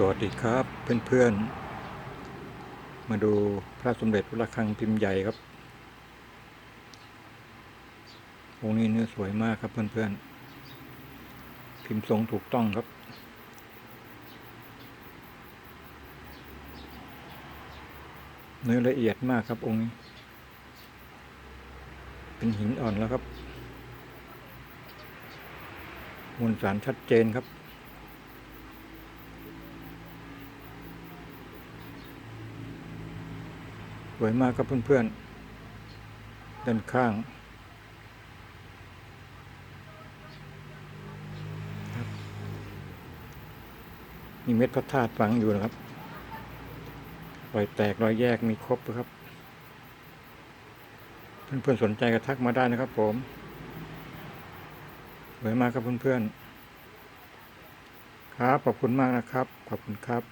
สวัสดีครับเพื่อนๆ มาดูพระสมเด็จพระคังพิมพ์ใหญ่ครับองค์นี้เนื้อสวยมากครับเพื่อนๆ พิมพ์ทรงถูกต้องครับ เนื้อละเอียดมากครับองค์นี้ เป็นหินอ่อนแล้วครับมวลสารชัดเจนครับ สวยมากครับเพื่อนๆด้านข้างมีเม็ดพระธาตุฝังอยู่นะครับรอยแตกรอยแยกมีครบครับ เพื่อนๆสนใจก็ทักมาได้นะครับ ผมสวยมากครับเพื่อนๆครับขอบคุณมากนะครับ ขอบคุณครับ